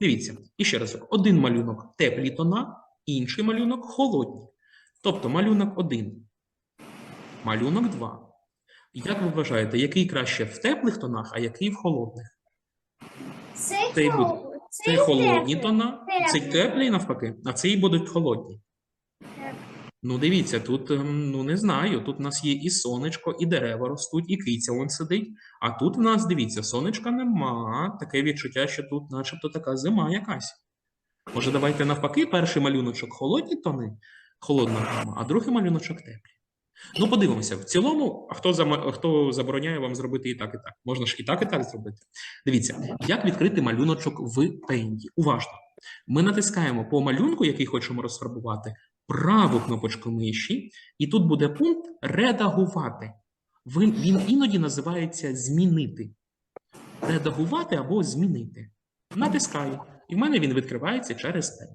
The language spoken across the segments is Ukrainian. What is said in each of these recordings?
Дивіться, і ще разок, один малюнок теплі тона, інший малюнок холодні. Тобто малюнок 1, малюнок 2. Як ви вважаєте, який краще в теплих тонах, а який в холодних? Цей Цей буде- хол- Це цей холодні теплий. тона, це Теплий. теплі навпаки, а цей будуть холодні. Так. Ну, дивіться, тут, ем, ну не знаю, тут у нас є і сонечко, і дерева ростуть, і киця вон сидить. А тут в нас, дивіться, сонечка нема. Таке відчуття, що тут начебто така зима якась. Може, давайте навпаки, перший малюночок холодні тони, холодна гама, а другий малюночок теплі. Ну, подивимося. В цілому, а хто, зама- хто забороняє вам зробити і так, і так? Можна ж і так, і так зробити. Дивіться, як відкрити малюночок в пенді. Уважно. Ми натискаємо по малюнку, який хочемо розфарбувати, праву кнопочку миші, і тут буде пункт редагувати. Він, він іноді називається змінити. Редагувати або змінити. Натискаю. І в мене він відкривається через пен.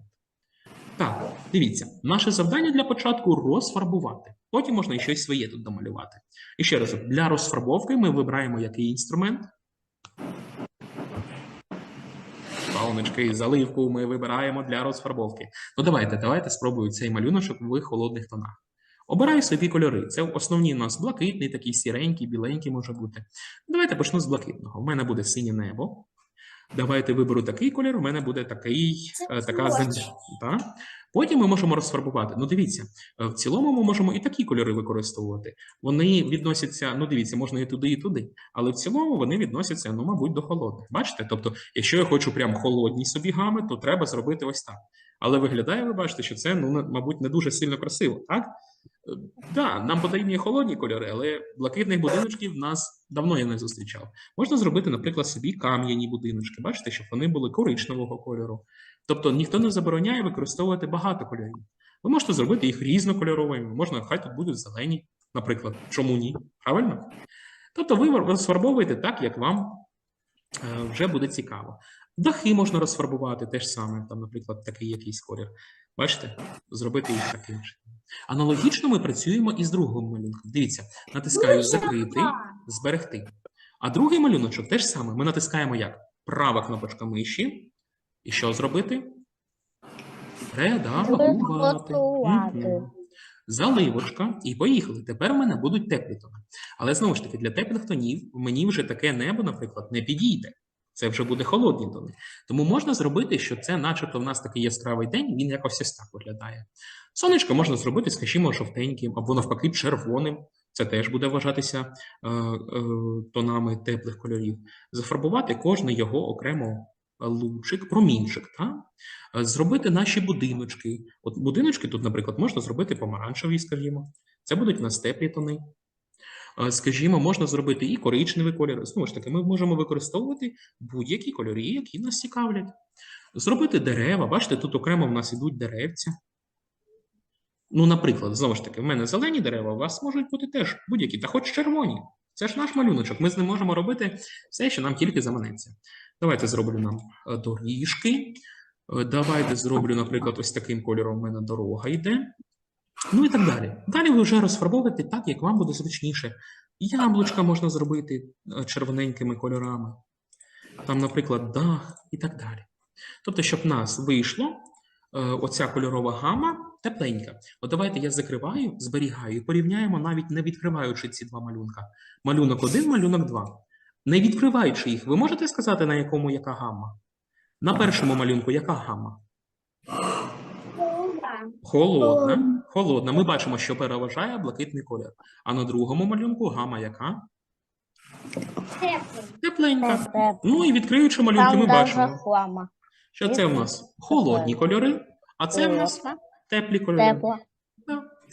Так, дивіться, наше завдання для початку розфарбувати. Потім можна і щось своє тут домалювати. І ще раз, для розфарбовки ми вибираємо який інструмент. Палнички і заливку ми вибираємо для розфарбовки. Ну давайте, давайте спробую цей малюночок в холодних тонах. Обираю собі кольори. Це основні у нас блакитний, такий сіренький, біленький може бути. Давайте почну з блакитного. У мене буде синє небо. Давайте виберу такий колір, у мене буде такий, Це е, така земля. Потім ми можемо розфарбувати. Ну, дивіться, е, в цілому ми можемо і такі кольори використовувати. Вони відносяться, ну дивіться, можна і туди, і туди. Але в цілому вони відносяться, ну, мабуть, до холодних. Бачите? Тобто, якщо я хочу прям холодні собі гами, то треба зробити ось так. Але виглядає, ви бачите, що це, ну, мабуть, не дуже сильно красиво, так? Так, нам потрібні холодні кольори, але блакитних будиночків в нас давно я не зустрічав. Можна зробити, наприклад, собі кам'яні будиночки, бачите, щоб вони були коричневого кольору. Тобто ніхто не забороняє використовувати багато кольорів. Ви можете зробити їх різнокольоровими, можна, хай тут будуть зелені, наприклад. Чому ні? Правильно? Тобто ви розфарбовуєте так, як вам е, вже буде цікаво. Дахи можна розфарбувати теж саме, там, наприклад, такий якийсь колір. Бачите, зробити їх таким же. Аналогічно ми працюємо і з другим малюнком. Дивіться, натискаю закрити, зберегти. А другий малюночок теж саме. Ми натискаємо як? Права кнопочка миші. І що зробити? Редагувати. Заливочка. І поїхали. Тепер у мене будуть теплі тони. Але знову ж таки, для теплих тонів мені вже таке небо, наприклад, не підійде. Це вже буде холодні тони. Тому можна зробити, що це, начебто, в нас такий яскравий день, він якось ось так виглядає. Сонечко можна зробити, скажімо, жовтеньким або навпаки червоним. Це теж буде вважатися е, е, тонами теплих кольорів. Зафарбувати кожний його окремо лучик, промінчик. Та? Е, Зробити наші будиночки. От будиночки тут, наприклад, можна зробити помаранчеві, скажімо. Це будуть у нас теплі тони. Скажімо, можна зробити і коричневий колір. Знову ж таки, ми можемо використовувати будь-які кольори, які нас цікавлять. Зробити дерева. Бачите, тут окремо в нас ідуть деревця. Ну, наприклад, знову ж таки, в мене зелені дерева, у вас можуть бути теж будь-які, та хоч червоні. Це ж наш малюночок. Ми з ним можемо робити все, що нам тільки заманеться. Давайте зроблю нам е, доріжки. Е, Давайте зроблю, наприклад, ось таким кольором у мене дорога йде. Ну і так далі. Далі ви вже розфарбовуєте так, як вам буде зручніше. Яблучка можна зробити е, червоненькими кольорами. Там, наприклад, дах і так далі. Тобто, щоб в нас вийшло е, оця кольорова гама тепленька. От давайте я закриваю, зберігаю і порівняємо, навіть не відкриваючи ці два малюнка. Малюнок 1, малюнок 2. Не відкриваючи їх, ви можете сказати, на якому яка гамма? На першому малюнку яка гамма? Холодна. Холодна. Ми бачимо, що переважає блакитний колір. А на другому малюнку гама яка? Тепленька. Ну і відкриючи малюнки, ми бачимо, що це в нас холодні кольори, а це в нас теплі кольори. Тепло.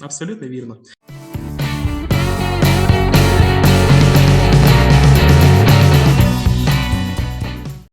Абсолютно вірно.